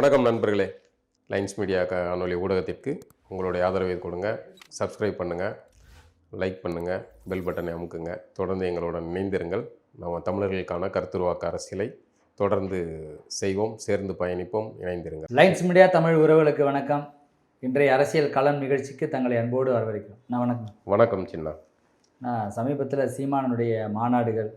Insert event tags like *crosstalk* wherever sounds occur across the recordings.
வணக்கம் நண்பர்களே. Lines media காணொலி ஊடகத்திற்கு உங்களுடைய ஆதரவை கொடுங்க. சப்ஸ்கிரைப் பண்ணுங்கள் லைக் பண்ணுங்கள் பெல் பட்டனை அமுக்குங்க. தொடர்ந்து எங்களுடன் இணைந்திருங்கள். நம்ம தமிழர்களுக்கான கருத்துருவாக்க அரசியலை தொடர்ந்து செய்வோம் சேர்ந்து பயணிப்போம் இணைந்திருங்கள். லைன்ஸ் மீடியா தமிழ் உறவுகளுக்கு வணக்கம். இன்றைய அரசியல் களம் நிகழ்ச்சிக்கு தங்களை அன்போடு வரவேற்கிறோம். நான் வணக்கம். வணக்கம் சின்ன. நான் சமீபத்தில் சீமானனுடைய மாநாடுகள்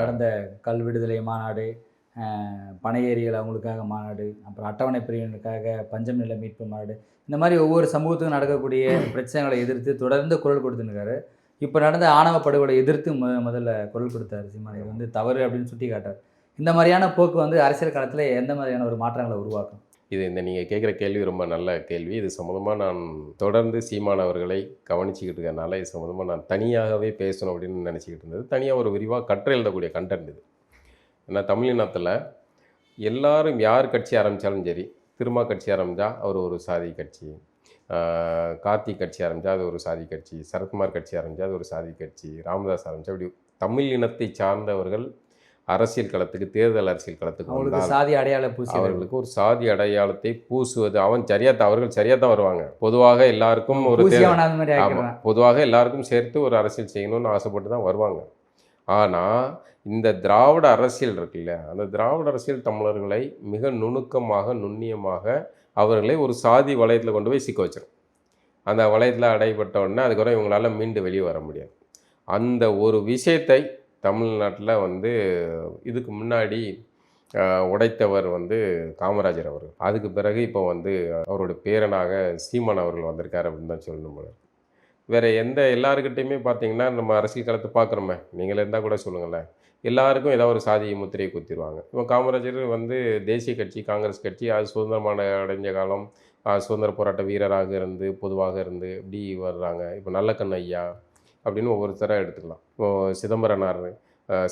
நடந்த கல் விடுதலை மாநாடு அஹ், பனையேறிகள் அவங்களுக்காக மாநாடு அப்புறம் அட்டவணை பிரிவினருக்காக பஞ்சம் நில மீட்பு மாநாடு இந்த மாதிரி ஒவ்வொரு சமூகத்துக்கும் நடக்கக்கூடிய பிரச்சனைகளை எதிர்த்து தொடர்ந்து குரல் கொடுத்துருக்காரு. இப்போ நடந்த ஆணவ படுகொலை எதிர்த்து மு முதல்ல குரல் கொடுத்தாரு சீமான். இது வந்து தவறு அப்படின்னு சுட்டி காட்டார் இந்த மாதிரியான போக்கு வந்து அரசியல் களத்தில் எந்த மாதிரியான ஒரு மாற்றங்களை உருவாக்கும்? இது இந்த நீங்கள் கேட்குற கேள்வி ரொம்ப நல்ல கேள்வி. இது சம்மந்தமாக நான் தொடர்ந்து சீமான் அவர்களை கவனிச்சுக்கிட்டு இருக்கறனால இது சம்மந்தமாக நான் தனியாகவே பேசணும் அப்படின்னு நினச்சிக்கிட்டு இருந்தது. தனியாக ஒரு விரிவாக கற்று எழுதக்கூடிய கண்டென்ட் இது. ஏன்னா தமிழினத்தில் எல்லாரும் யார் கட்சி ஆரம்பித்தாலும் சரி திருமா கட்சி ஆரம்பித்தா அவர் ஒரு சாதி கட்சி கார்த்திக் கட்சி ஆரம்பித்தா அது ஒரு சாதி கட்சி சரத்குமார் கட்சி ஆரம்பித்தா அது ஒரு சாதி கட்சி ராமதாஸ் ஆரம்பித்தா அப்படி தமிழ் இனத்தை சார்ந்தவர்கள் அரசியல் களத்துக்கு தேர்தல் அரசியல் களத்துக்கு சாதி அடையாள பூசி அவர்களுக்கு ஒரு சாதி அடையாளத்தை பூசுவது அவன் சரியா தான் அவர்கள் சரியா தான் வருவாங்க. பொதுவாக எல்லாருக்கும் ஒரு பொதுவாக எல்லாருக்கும் சேர்த்து ஒரு அரசியல் செய்யணும்னு ஆசைப்பட்டு தான் வருவாங்க. ஆனால் இந்த திராவிட அரசியல் இருக்குல்ல அந்த திராவிட அரசியல் தமிழர்களை மிக நுணுக்கமாக நுண்ணியமாக அவர்களை ஒரு சாதி வளையத்தில் கொண்டு போய் சிக்க வச்சிடும் அந்த வளையத்தில் அடைபட்ட உடனே அதுக்கப்புறம் இவங்களால மீண்டு வெளியே வர முடியாது. அந்த ஒரு விஷயத்தை தமிழ்நாட்டில் வந்து இதுக்கு முன்னாடி உடைத்தவர் வந்து காமராஜர் அவர்கள். அதுக்கு பிறகு இப்போ வந்து அவருடைய பேரனாக சீமான் அவர்கள் வந்திருக்கார் அப்படின்னு தான் சொல்லணும் போல வேறு எந்த எல்லாருக்கிட்டையுமே பார்த்தீங்கன்னா நம்ம அரசியல் களத்தை பார்க்குறோமே நீங்கள் இருந்தால் கூட சொல்லுங்களேன். எல்லாருக்கும் ஏதாவது ஒரு சாதி முத்திரையை குத்திடுவாங்க. இப்போ காமராஜர் வந்து தேசிய கட்சி காங்கிரஸ் கட்சி அது சுதந்திரமான அடைஞ்ச காலம் சுதந்திர போராட்ட வீரராக இருந்து பொதுவாக இருந்து இப்படி வர்றாங்க. இப்போ நல்லக்கண் ஐயா அப்படின்னு ஒவ்வொருத்தராக எடுத்துக்கலாம். இப்போ சிதம்பரனார்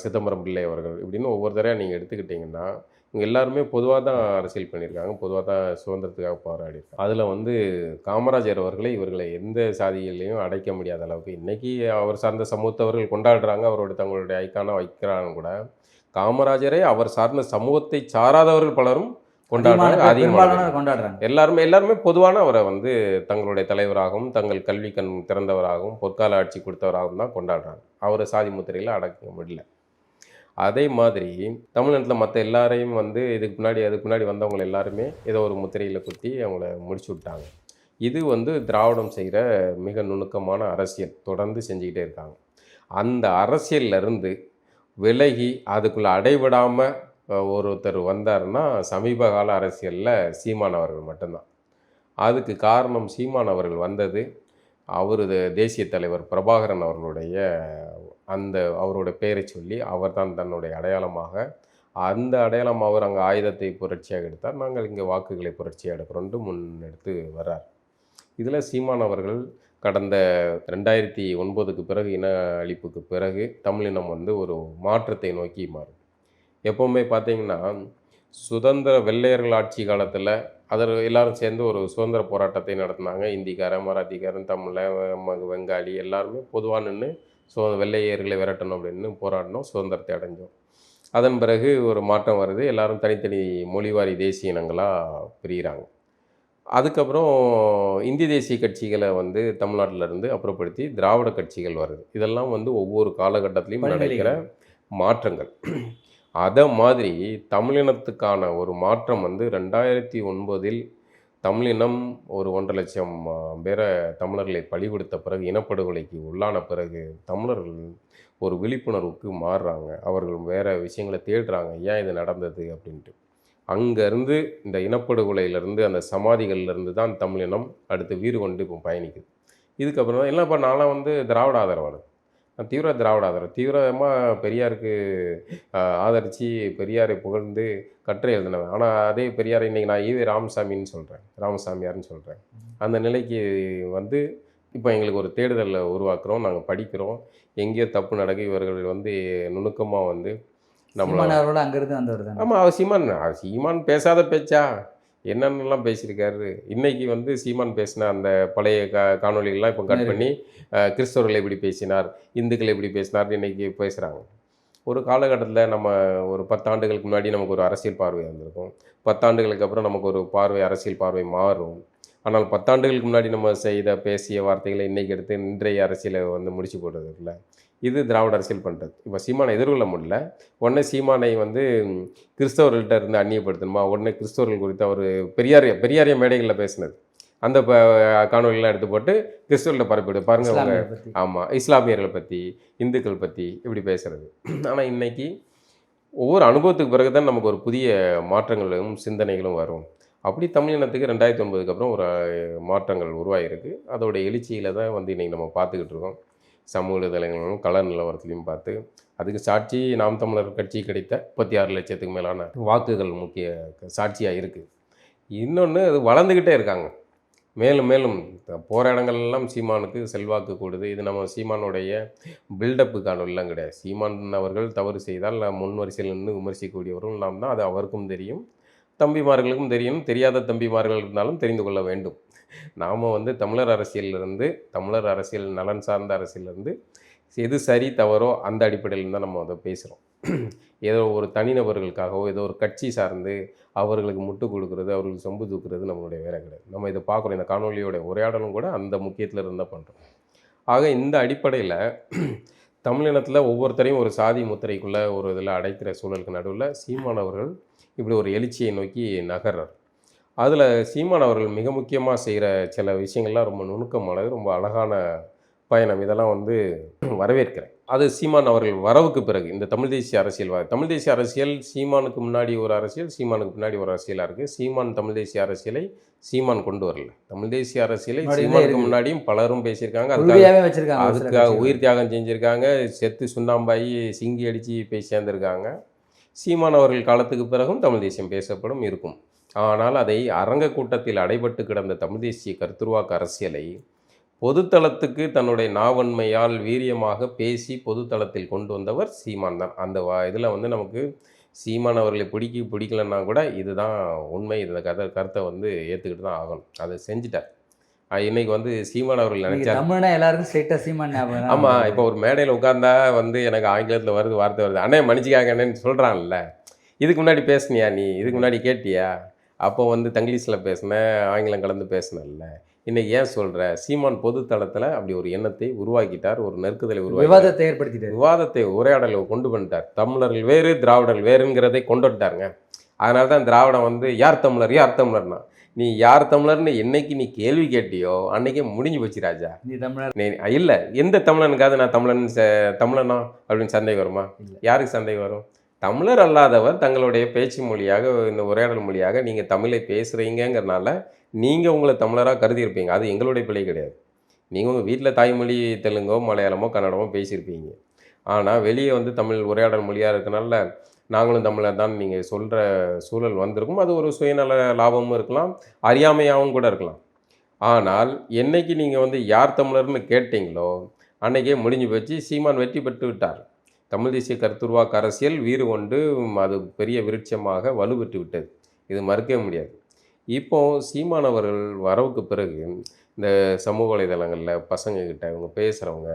சிதம்பரம் பிள்ளை அவர்கள் இப்படின்னு ஒவ்வொருத்தரையாக நீங்கள் எடுத்துக்கிட்டிங்கன்னா இவங்க எல்லாருமே பொதுவாக தான் அரசியல் பண்ணியிருக்காங்க பொதுவாக தான் சுதந்திரத்துக்காக போராடிருக்காங்க அதில் வந்து காமராஜர் அவர்களை இவர்களை எந்த சாதிகளையும் அடைக்க முடியாத அளவுக்கு இன்றைக்கி அவர் சார்ந்த சமூகத்தவர்கள் கொண்டாடுறாங்க அவரோட தங்களுடைய ஐக்கானாக வைக்கிறாங்க கூட. காமராஜரை அவர் சார்ந்த சமூகத்தை சாராதவர்கள் பலரும் கொண்டாடுறாங்க பெரும்பாலானோர் கொண்டாடுறாங்க. எல்லாருமே எல்லாருமே பொதுவான அவரை வந்து தங்களுடைய தலைவராகவும் தங்கள் கல்வி கண் திறந்தவராகவும் பொற்கால ஆட்சி கொடுத்தவராகவும் தான் கொண்டாடுறாங்க. அவரை சாதி முத்திரையில் அடக்க முடியல. அதே மாதிரி தமிழ்நாட்டில் மற்ற எல்லாரையும் வந்து இதுக்கு முன்னாடி அதுக்கு முன்னாடி வந்தவங்க எல்லாருமே ஏதோ ஒரு முத்திரையில் குத்தி அவங்கள முடிச்சு விட்டாங்க. இது வந்து திராவிடம் செய்கிற மிக நுணுக்கமான அரசியல் தொடர்ந்து செஞ்சுக்கிட்டே இருக்காங்க. அந்த அரசியல்ல இருந்து விலகி அதுக்குள்ளே அடைபடாமல் ஒருத்தர் வந்தாருன்னா சமீப கால அரசியலில் சீமான் அவர்கள் மட்டும்தான். அதுக்கு காரணம் சீமான் அவர்கள் வந்தது அவர் தேசிய தலைவர் பிரபாகரன் அவர்களுடைய அந்த அவரோட பெயரை சொல்லி அவர் தான் தன்னுடைய அடையாளமாக அந்த அடையாளம் அவர் அங்கே ஆயுதத்தை புரட்சியாக எடுத்தார். நாங்கள் இங்கே வாக்குகளை புரட்சியாக எடுக்கிறோன்ட்டு முன்னெடுத்து வர்றார். இதில் சீமான் அவர்கள் கடந்த ரெண்டாயிரத்தி ஒன்பதுக்கு பிறகு இன அழிப்புக்கு பிறகு தமிழினம் வந்து ஒரு மாற்றத்தை நோக்கி மாறும். எப்போவுமே பார்த்தீங்கன்னா சுதந்திர வெள்ளையர்கள் ஆட்சி காலத்தில் அதில் எல்லாரும் சேர்ந்து ஒரு சுதந்திர போராட்டத்தை நடத்தினாங்க. இந்திக்காரன் மராத்திக்காரன் தமிழன் ம- வெங்காளி எல்லாருமே பொதுவாக நின்று சு வெள்ளையர்களை விரட்டணும் அப்படின்னு போராடினோம் சுதந்திரத்தை அடைஞ்சோம். அதன் பிறகு ஒரு மாற்றம் வருது. எல்லாரும் தனித்தனி மொழிவாரி தேசிய இனங்களாக பிரிகிறாங்க அதுக்கப்புறம் இந்திய தேசிய கட்சிகளை வந்து தமிழ்நாட்டில் இருந்து அப்புறப்படுத்தி திராவிட கட்சிகள் வருது. இதெல்லாம் வந்து ஒவ்வொரு காலகட்டத்திலையும் நடக்கிற மாற்றங்கள். அதை மாதிரி தமிழினத்துக்கான ஒரு மாற்றம் வந்து ரெண்டாயிரத்தி ஒன்பதில் தமிழினம் ஒரு ஒன்றரை லட்சம் பேரை தமிழர்களை பழி கொடுத்த பிறகு இனப்படுகொலைக்கு உள்ளான பிறகு தமிழர்கள் ஒரு விழிப்புணர்வுக்கு மாறுறாங்க. அவர்கள் வேறு விஷயங்களை தேடுறாங்க. ஏன் இது நடந்தது அப்படின்ட்டு. அங்கேருந்து இந்த இனப்படுகொலையிலேருந்து அந்த சமாதிகள்லேருந்து தான் தமிழினம் அடுத்து வீறு கொண்டு இப்போ பயணிக்குது. இதுக்கப்புறம் தான் இல்லைப்பா நான்லாம் வந்து திராவிட ஆதரவாளர். தீவிர திராவிட ஆதரவு. தீவிரமாக பெரியாருக்கு ஆதரித்து பெரியாரை புகழ்ந்து கட்டுரை எழுதினவன். ஆனால் அதே பெரியாரை இன்றைக்கி நான் ஈவே ராமசாமின்னு சொல்கிறேன் ராமசாமியார்னு சொல்கிறேன் அந்த நிலைக்கு வந்து இப்போ எங்களுக்கு ஒரு தேடுதலை உருவாக்குறோம். நாங்கள் படிக்கிறோம். எங்கேயோ தப்பு நடக்கு இவர்கள் வந்து நுணுக்கமாக வந்து நம்மளை சீமான் அவரோட அங்கிருந்து வந்தவர் ஆமாம் அவர் சீமான். சீமான் பேசாத பேச்சா? என்னென்னலாம் பேசியிருக்காரு? இன்னைக்கு வந்து சீமான் பேசின அந்த பழைய கா காணொளிகள்லாம் இப்போ கட் பண்ணி கிறிஸ்தவர்கள் எப்படி பேசினார் இந்துக்கள் எப்படி பேசினார் இன்னைக்கு பேசுகிறாங்க ஒரு காலகட்டத்தில் நம்ம ஒரு பத்தாண்டுகளுக்கு முன்னாடி நமக்கு ஒரு அரசியல் பார்வை வந்திருக்கும். பத்தாண்டுகளுக்கு அப்புறம் நமக்கு ஒரு பார்வை அரசியல் பார்வை மாறும். ஆனால் பத்தாண்டுகளுக்கு முன்னாடி நம்ம செய்த பேசிய வார்த்தைகளை இன்னைக்கு எடுத்து இன்றைய அரசியலை வந்து முடிச்சு போடுறது இல்லை இது திராவிட அரசியல் பண்ணுறது இப்போ சீமானை எதிர்கொள்ள முடியல. உடனே சீமானை வந்து கிறிஸ்தவர்கள்ட்ட இருந்து அந்நியப்படுத்தணுமா? உடனே கிறிஸ்தவர்கள் குறித்து அவர் பெரியாரிய பெரியாரிய மேடைகளில் பேசினது. அந்த ப காணொலியெல்லாம் எடுத்து போட்டு கிறிஸ்தவர்கள்ட்ட பரப்பிடு பாருங்க அவங்க ஆமாம் இஸ்லாமியர்களை பற்றி இந்துக்கள் பற்றி இப்படி பேசுறது. ஆனால் இன்னைக்கு ஒவ்வொரு அனுபவத்துக்கு பிறகு தான் நமக்கு ஒரு புதிய மாற்றங்களும் சிந்தனைகளும் வரும். அப்படி தமிழினத்துக்கு ரெண்டாயிரத்தி ஒன்பதுக்கு அப்புறம் ஒரு மாற்றங்கள் உருவாகிருக்கு அதோட எழுச்சியில் தான் வந்து இன்னைக்கு நம்ம பார்த்துக்கிட்டு இருக்கோம். சமூக வலைதளங்களிலும் கலர் நிலவரத்துலையும் பார்த்து அதுக்கு சாட்சி நாம் தமிழர் கட்சி கிடைத்த முப்பத்தி ஆறு லட்சத்துக்கு மேலான வாக்குகள் முக்கிய சாட்சியாக இருக்குது இன்னொன்று அது வளர்ந்துக்கிட்டே இருக்காங்க. மேலும் மேலும் போகிற இடங்கள்லாம் சீமானுக்கு செல்வாக்கு கூடுது. இது நம்ம சீமானுடைய பில்டப்புக்கான எல்லாம் கிடையாது. சீமான் அவர்கள் தவறு செய்தால் முன் வரிசையில் நின்று விமர்சிக்கக்கூடியவர்கள் நாம் தான். அது அவருக்கும் தெரியும். தம்பிமார்களுக்கும் தெரியும். தெரியாத தம்பிமார்கள் இருந்தாலும் தெரிந்து கொள்ள வேண்டும். நாம் வந்து தமிழர் அரசியலிருந்து தமிழர் அரசியல் நலன் சார்ந்த அரசியலிருந்து எது சரி தவறோ அந்த அடிப்படையில் தான் நம்ம அதை பேசுகிறோம் ஏதோ ஒரு தனிநபர்களுக்காகவோ ஏதோ ஒரு கட்சி சார்ந்து அவர்களுக்கு முட்டு கொடுக்குறது அவர்களுக்கு சொம்பு தூக்குறது நம்மளுடைய வேலை கிடையாது. நம்ம இதை பார்க்குறோம் இந்த காணொலியோட உரையாடலும் கூட அந்த முக்கியத்தில் இருந்தால் பண்ணுறோம் ஆக இந்த அடிப்படையில் தமிழினத்தில் ஒவ்வொருத்தரையும் ஒரு சாதி முத்திரைக்குள்ளே ஒரு இதில் அடைக்கிற சூழலுக்கு நடுவில் சீமானவர்கள் இப்படி ஒரு எழுச்சியை நோக்கி நகர்றார். அதில் சீமான் அவர்கள் மிக முக்கியமாக செய்கிற சில விஷயங்கள்லாம் ரொம்ப நுணுக்கமானது ரொம்ப அழகான பயணம். இதெல்லாம் வந்து *clears throat* வரவேற்கிறேன். அது சீமான் அவர்கள் வரவுக்கு பிறகு இந்த தமிழ் தேசிய அரசியல் தமிழ் தேசிய அரசியல் சீமானுக்கு முன்னாடி ஒரு அரசியல் சீமானுக்கு பின்னாடி ஒரு அரசியலாக இருக்குது சீமான் தமிழ் தேசிய அரசியலை சீமான் கொண்டு வரல. தமிழ் தேசிய அரசியலை சீமானுக்கு. முன்னாடியும் பலரும் பேசியிருக்காங்க. அதுக்காக அதுக்காக. உயிர் தியாகம் செஞ்சுருக்காங்க. செத்து சுண்ணாம்பாயி சிங்கி அடித்து போய் சேர்ந்துருக்காங்க. சீமான் அவர்கள் காலத்துக்கு பிறகும் தமிழ் தேசியம் பேசப்படும் இருக்கும். ஆனால் அதை அரங்க கூட்டத்தில் அடைபட்டு கிடந்த தமிழ் தேசிய கருத்துருவாக்க அரசியலை பொதுத்தளத்துக்கு தன்னுடைய நாவன்மையால் வீரியமாக பேசி பொதுத்தளத்தில் கொண்டு வந்தவர் சீமான் தான். அந்த இதில் வந்து நமக்கு சீமான் அவர்களை பிடிக்க பிடிக்கலன்னா கூட இதுதான் உண்மை. இந்த கதை கருத்தை வந்து ஏற்றுக்கிட்டு தான் ஆகணும். அதை செஞ்சுட்டார். இன்னைக்கு வந்து சீமான் அவர்கள் இன்னைக்கு நினைச்சா தமிழ்னா எல்லாருக்கும் சீமான் ஞாபகம். இப்போ ஒரு மேடையில் உட்கார்ந்தா வந்து எனக்கு ஆங்கிலத்தில் வருது வார்த்தை வருது. அண்ணே மன்னிச்சிக்காங்கன்னு சொல்கிறான்ல இதுக்கு முன்னாடி பேசுனியா நீ? இதுக்கு முன்னாடி கேட்டியா? அப்போ வந்து தங்கிலீஷில் பேசினேன் ஆங்கிலம் கலந்து பேசினல்ல. இன்னைக்கு ஏன் சொல்ற? சீமான் பொது தளத்தில் அப்படி ஒரு எண்ணத்தை உருவாக்கிட்டார் ஒரு நெருக்குதலை உருவாக்கி விவாதத்தை ஏற்படுத்திட்டாரு. விவாதத்தை உரையாடலை கொண்டு வந்துட்டார். தமிழர்கள் வேறு திராவிடர்கள் வேறுங்கிறதை கொண்டு வந்துட்டாருங்க. அதனால தான் திராவிடம் வந்து யார் தமிழர்? யார் தமிழர்னா? நீ யார் தமிழர்னு என்னைக்கு நீ கேள்வி கேட்டியோ அன்னைக்கே முடிஞ்சு போச்சு ராஜா. நீ தமிழர். நீ இல்லை எந்த தமிழனுக்காவது நான் தமிழன் தமிழனா? அப்படின்னு சந்தேகம் வருமா. யாருக்கு சந்தேகம் வரும்? தமிழர் அல்லாதவர் தங்களுடைய பேச்சு மொழியாக இந்த உரையாடல் மொழியாக நீங்கள் தமிழை பேசுகிறீங்கங்கிறனால நீங்கள் உங்களை தமிழராக கருதியிருப்பீங்க. அது எங்களுடைய பிழை கிடையாது. நீங்கள் உங்கள் வீட்டில் தாய்மொழி தெலுங்கோ மலையாளமோ கன்னடமோ பேசியிருப்பீங்க. ஆனால் வெளியே வந்து தமிழ் உரையாடல் மொழியாக இருக்கனால நாங்களும் தமிழர் தான் நீங்கள் சொல்கிற சூழல் வந்திருக்கும். அது ஒரு சுயநல லாபமும் இருக்கலாம் அறியாமையாகவும் கூட இருக்கலாம். ஆனால் என்னைக்கு நீங்கள் வந்து யார் தமிழர்னு கேட்டீங்களோ அன்னைக்கே முடிஞ்சு போச்சு. சீமான் வெற்றி பெற்று விட்டார். தமிழ் தேசிய கருத்துருவாக்க அரசியல் வீறு கொண்டு அது பெரிய விருட்சமாக வலுப்பெற்று விட்டது. இது மறுக்கவே முடியாது. இப்போ சீமான் அவர்கள் வரவுக்கு பிறகு இந்த சமூக வலைதளங்களில் பசங்கக்கிட்ட இவங்க பேசுகிறவங்க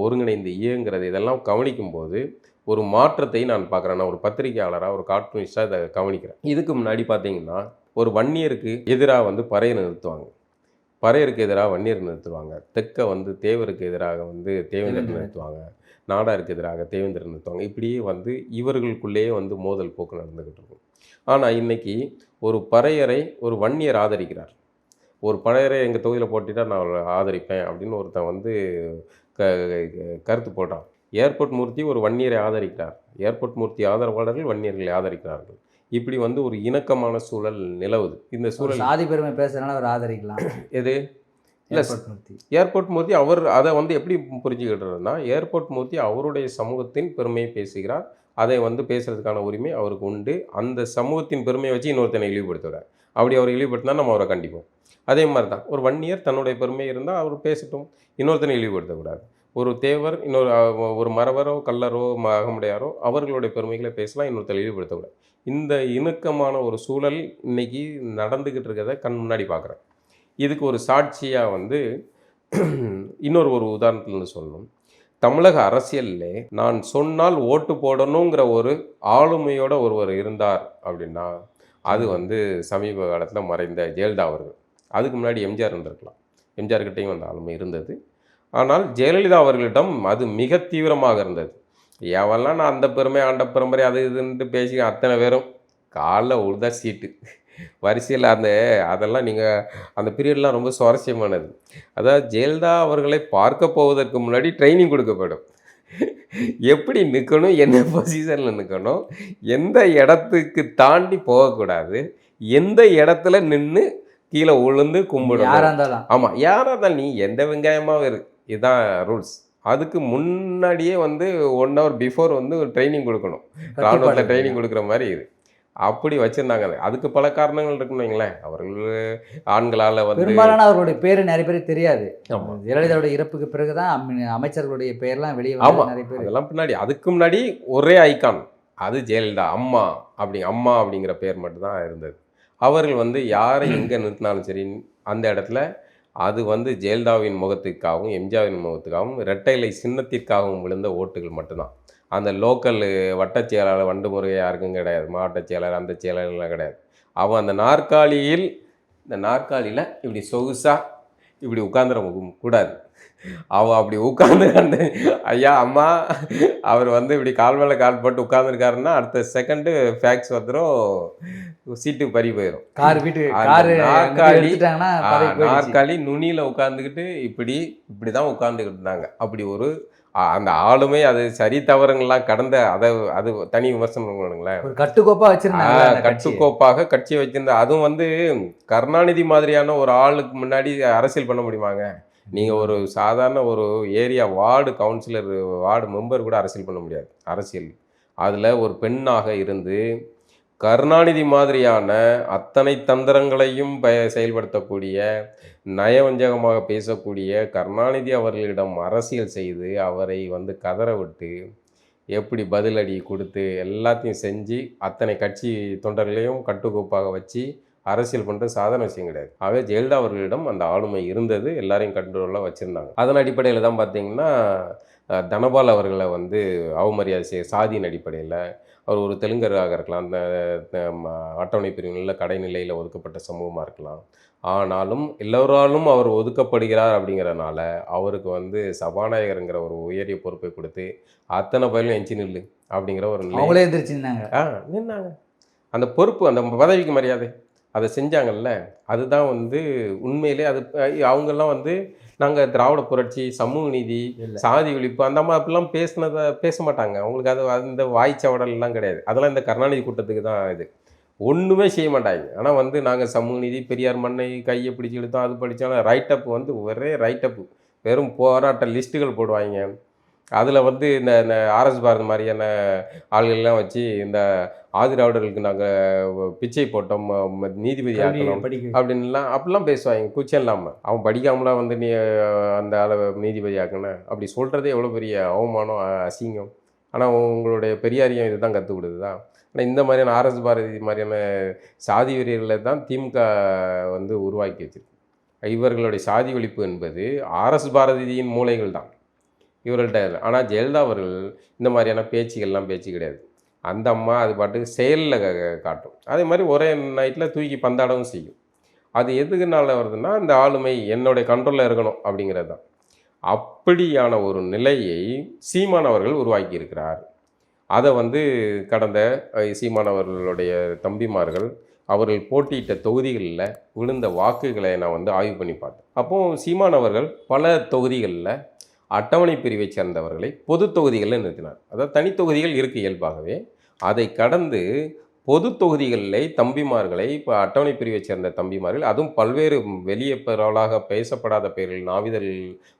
ஒருங்கிணைந்து இயங்குறது இதெல்லாம் கவனிக்கும்போது ஒரு மாற்றத்தை நான் பார்க்குறேன். நான் ஒரு பத்திரிகையாளராக ஒரு கார்ட்டூனிஸ்டாக இதை கவனிக்கிறேன். இதுக்கு முன்னாடி பார்த்தீங்கன்னா ஒரு வன்னியருக்கு எதிராக வந்து பறையர் நிறுத்துவாங்க. பறையருக்கு எதிராக வன்னியர் நிறுத்துவாங்க. தெற்க வந்து தேவருக்கு எதிராக வந்து தேவேந்தர். நிறுத்துவாங்க. நாடாருக்கு எதிராக தேவேந்தர் நிறுத்துவாங்க இப்படியே வந்து இவர்களுக்குள்ளேயே வந்து மோதல் போக்கு நடந்துக்கிட்டு இருக்கும். ஆனால் இன்னைக்கு ஒரு பறையரை ஒரு வன்னியர் ஆதரிக்கிறார். ஒரு பறையரை எங்கள் தொகுதியில் போட்டிட்டா நான் அவரை ஆதரிப்பேன் அப்படின்னு ஒருத்தன் வந்து க கருத்து போட்டான் ஏர்போர்ட் மூர்த்தி ஒரு வன்னியரை ஆதரிக்கிறார். ஏர்போர்ட் மூர்த்தி ஆதரவாளர்கள் வன்னியர்களை ஆதரிக்கிறார்கள். இப்படி வந்து ஒரு இணக்கமான சூழல் நிலவுது. இந்த சூழல் சாதி பெருமை பேசுறதுனால அவர் ஆதரிக்கலாம். எது? இல்ல, ஏர்போர்ட் மூர்த்தி. ஏர்போர்ட் மூர்த்தி அவர் அதை வந்து எப்படி புரிஞ்சுக்கிட்டுறதுனா ஏர்போர்ட் மூர்த்தி அவருடைய சமூகத்தின் பெருமையை பேசுகிறார். அதை வந்து பேசுறதுக்கான உரிமை அவருக்கு உண்டு. அந்த சமூகத்தின் பெருமையை வச்சு இன்னொருத்தனை இழிவுபடுத்துகிறார் அப்படி அவர் இழிவுபடுத்தினா நம்ம அவரை கண்டிப்போம். அதே மாதிரி தான் ஒரு வன்னியர் தன்னுடைய பெருமை இருந்தால் அவர் பேசட்டும் இன்னொருத்தனை இழிவுபடுத்தக்கூடாது. ஒரு தேவர் இன்னொரு ஒரு மறவரோ கல்லரோ அகமுடையாரோ அவர்களுடைய பெருமைகளை பேசலாம் இன்னொருத்தர் இழிவுபடுத்தக்கூடாது. இந்த இணக்கமான ஒரு சூழல் இன்னைக்கு நடந்துக்கிட்டு இருக்கிறத கண் முன்னாடி பார்க்குறேன். இதுக்கு ஒரு சாட்சியாக வந்து இன்னொரு ஒரு உதாரணத்துலேருந்து சொல்லணும். தமிழக அரசியல்ல நான் சொன்னால் ஓட்டு போடணுங்கிற ஒரு ஆளுமையோட ஒருவர் இருந்தார் அப்படின்னா அது வந்து சமீப காலத்தில் மறைந்த ஜெயலலிதா அவர்கள். அதுக்கு முன்னாடி எம்ஜிஆர் இருந்திருக்கலாம். எம்ஜிஆர் கிட்டேயும் அந்த ஆளுமை இருந்தது. ஆனால் ஜெயலலிதா அவர்களிடம் அது மிக தீவிரமாக இருந்தது. எவெல்லாம் நான் அந்த பெருமை ஆண்ட பெருமை அது இதுன்ட்டு பேசி அத்தனை பேரும் காலில் உழுதா சீட்டு. வரிசையில் அந்த அதெல்லாம் நீங்கள் அந்த பீரியட்லாம் ரொம்ப சுவாரஸ்யமானது. அதாவது ஜெயலலிதா அவர்களை பார்க்க போவதற்கு முன்னாடி ட்ரைனிங் கொடுக்கப்படும். எப்படி நிற்கணும் என்ன பொசிஷனில் நிற்கணும் எந்த இடத்துக்கு தாண்டி போகக்கூடாது எந்த இடத்துல நின்று கீழே உளுந்து கும்பிடணும். யாரா இருந்தாலும். ஆமாம் யாராக இருந்தாலும் நீ எந்த வெங்காயமாக இரு இதுதான் ரூல்ஸ் அதுக்கு முன்னாடியே வந்து ஒன் ஹவர் பிஃபோர் வந்து ஒரு ட்ரைனிங் கொடுக்கணும் ராணுவத்தில் ட்ரைனிங் கொடுக்குற மாதிரி இது அப்படி வச்சுருந்தாங்க. அது அதுக்கு பல காரணங்கள் இருக்குன்னு வைங்களேன். அவர்கள் ஆண்களால் வந்து பெரும்பாலான அவர்களுடைய பேர் நிறைய பேருக்கு தெரியாது. ஜெயலலிதாவுடைய இறப்புக்கு பிறகுதான் அம்மி- அமைச்சர்களுடைய பேர்லாம் வெளியே ஆமா. வந்து நிறைய பேர். அதெல்லாம் பின்னாடி. அதுக்கு முன்னாடி ஒரே ஐகான் அது ஜெயலலிதா. அம்மா அப்படி அம்மா அப்படிங்கிற பேர் மட்டும்தான் இருந்தது. அவர்கள் வந்து யாரை எங்கே நிறுத்தினாலும் சரி அந்த இடத்துல அது வந்து ஜெயலலிதாவின் முகத்துக்காகவும் எம்ஜிஆரின் முகத்துக்காகவும் இரட்டைலை சின்னத்திற்காகவும் விழுந்த ஓட்டுகள் மட்டும்தான். அந்த லோக்கல் வட்டச் செயலாளர் வண்டு முருகை யாருக்கும் கிடையாது. மாவட்ட செயலாளர் அந்த செயலாளர்லாம் கிடையாது. அவன் அந்த நாற்காலியில் இந்த நாற்காலியில் இப்படி சொகுசா இப்படி உட்காந்துட கூடாது. அவன் அப்படி உட்காந்து அந்த ஐயா அம்மா அவர் வந்து இப்படி கால் மேலே கால் போட்டு உட்காந்துருக்காருன்னா அடுத்த செகண்டு ஃபேக்ஸ் வந்துடும் சீட்டு பறி போயிடும் கார் காரு நாற்காலி. நாற்காலி நுனியில் உட்காந்துக்கிட்டு இப்படி இப்படி தான் உட்காந்துக்கிட்டு இருந்தாங்க. அப்படி ஒரு அந்த ஆளுமை அது சரி தவறுங்கள்லாம் கடந்த அதை அது தனி விமர்சனம் பண்ணுங்களேன் ஒரு கட்டுக்கோப்பா வச்சிருந்தாங்க. கட்டுக்கோப்பாக கட்சி வச்சிருந்த அதுவும் வந்து கருணாநிதி மாதிரியான ஒரு ஆளுக்கு முன்னாடி அரசியல் பண்ண முடியுமாங்க? நீங்கள் ஒரு சாதாரண ஒரு area ward councillor ward member கூட அரசியல் பண்ண முடியாது அரசியல். அதில் ஒரு பெண்ணாக இருந்து கருணாநிதி மாதிரியான அத்தனை தந்திரங்களையும் ப செயல்படுத்தக்கூடிய நயவஞ்சகமாக பேசக்கூடிய கருணாநிதி அவர்களிடம் அரசியல் செய்து அவரை வந்து கதற விட்டு எப்படி பதிலடி கொடுத்து எல்லாத்தையும் செஞ்சு அத்தனை கட்சி தொண்டர்களையும் கட்டுக்கோப்பாக வச்சு அரசியல் பண்ணுற சாதாரண விஷயம் கிடையாது. ஆகவே ஜெயலலிதா அவர்களிடம் அந்த ஆளுமை இருந்தது எல்லாரையும் கண்ட்ரோலாக வச்சுருந்தாங்க. அதன் அடிப்படையில் தான் பார்த்தீங்கன்னா தனபால் அவர்களை வந்து அவமரியாதை செய்ய சாதியின் அடிப்படையில் அவர் ஒரு தெலுங்கராக இருக்கலாம். அந்த அட்டவணை பிரிவுகளில் கடைநிலையில் ஒதுக்கப்பட்ட சமூகமாக இருக்கலாம். ஆனாலும் எல்லோராலும் அவர் ஒதுக்கப்படுகிறார் அப்படிங்கிறனால அவருக்கு வந்து சபாநாயகருங்கிற ஒரு உயரிய பொறுப்பை கொடுத்து அத்தனை பயிலும் எஞ்சி நில்லு அப்படிங்கிற ஒரு நிலை அவங்களே எந்திரிச்சிருந்தாங்க ஆ நின்னாங்க. அந்த பொறுப்பு அந்த பதவிக்கு மரியாதை அதை செஞ்சாங்கல்ல அதுதான் வந்து உண்மையிலே அது அவங்கெல்லாம் வந்து நாங்கள் திராவிட புரட்சி சமூக நீதி. சாதி ஒழிப்பு அந்த மாதிரி அப்படிலாம் பேசினதை பேச மாட்டாங்க அவங்களுக்கு அது அந்த வாய்ச்சவடல் எல்லாம் கிடையாது. அதெல்லாம் இந்த கருணாநிதி கூட்டத்துக்கு தான் இது. ஒன்றுமே செய்ய மாட்டாங்க. ஆனால் வந்து நாங்கள் சமூக நீதி பெரியார் மண்ணை கையை பிடிச்சி இழுத்தோம் அது படித்தாலும் ரைட்டப் வந்து ஒரே ரைட்டப் வெறும் போராட்ட லிஸ்ட்டுகள் போடுவாங்க. அதில் வந்து இந்த இந்த ஆர்எஸ் பாரதி மாதிரியான ஆள்கள்லாம் வச்சு இந்த ஆதிராவிடர்களுக்கு நாங்கள் பிச்சை போட்டோம் நீதிபதி ஆக்கணும் அப்படின்லாம் அப்படிலாம் பேசுவாங்க கூச்சம் இல்லாமல் அவன் படிக்காமலாம் வந்து நீ அந்த ஆளை நீதிபதி ஆக்கணும் அப்படி சொல்கிறதே எவ்வளோ பெரிய அவமானம் அசிங்கம். ஆனால் உங்களுடைய பெரியாரியம் இதுதான் கற்றுக் கொடுக்குதா ஆனால் இந்த மாதிரியான ஆர்எஸ் பாரதி மாதிரியான சாதி வெறியர்களை தான் திமுக வந்து உருவாக்கி வச்சிருக்கு. இவர்களுடைய சாதி ஒழிப்பு என்பது ஆர்எஸ் பாரதியின் மூளைகள் தான். இவர்கள்ட்ட ஆனால் ஜெயலலிதா அவர்கள் இந்த மாதிரியான பேச்சுகள்லாம் பேச்சு கிடையாது. அந்த அம்மா அது பாட்டுக்கு செயலில் காட்டும். அதே மாதிரி ஒரே நைட்டில் தூக்கி பந்தாடவும் செய்யும். அது எதுக்குனால வருதுன்னா அந்த ஆளுமை என்னுடைய கண்ட்ரோலில் இருக்கணும் அப்படிங்கிறது தான். அப்படியான ஒரு நிலையை சீமான் அவர்கள் உருவாக்கி இருக்கிறார். அதை வந்து கடந்த சீமானவர்களுடைய சீமான் அவர்களுடைய தம்பிமார்கள் அவர்கள் போட்டியிட்ட தொகுதிகளில் விழுந்த வாக்குகளை நான் வந்து ஆய்வு பண்ணி பார்த்தேன். அப்போது சீமான் அவர்கள் பல தொகுதிகளில் அட்டவணை பிரிவை சேர்ந்தவர்களை பொது தொகுதிகளில் நிறுத்தினார். அதாவது தனித்தொகுதிகள் இருக்குது இயல்பாகவே. அதை கடந்து பொது தொகுதிகளில் தம்பிமார்களை இப்போ அட்டவணை பிரிவை சேர்ந்த தம்பிமார்கள் அதுவும் பல்வேறு வெளியே பரவலாக பேசப்படாத பெயர்கள் நாவிதழ்